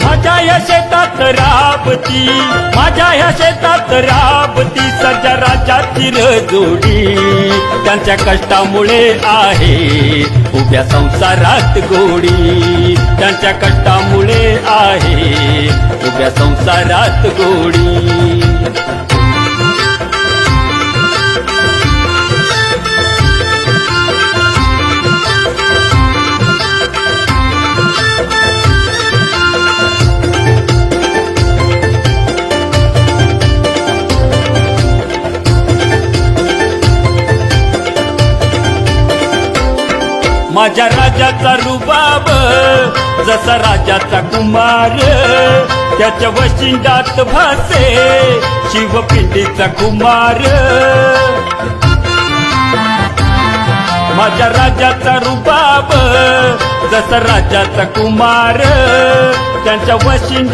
माझ्या या शेतात राबती माझ्या या शेतात राबती सध्या राजाची जोडी त्यांच्या कष्टामुळे आहे उभ्या संसारात गोडी. त्यांच्या कष्टामुळे आहे उभ्या संसारात गोडी. माझ्या राजाचा रुबाब जसा राजाचा कुमार त्याच्या वशिंडात भासे शिवपिंडीचा कुमार. माझ्या राजाचा रुबाब जसा राजाचा कुमार त्यांच्या वशिंडात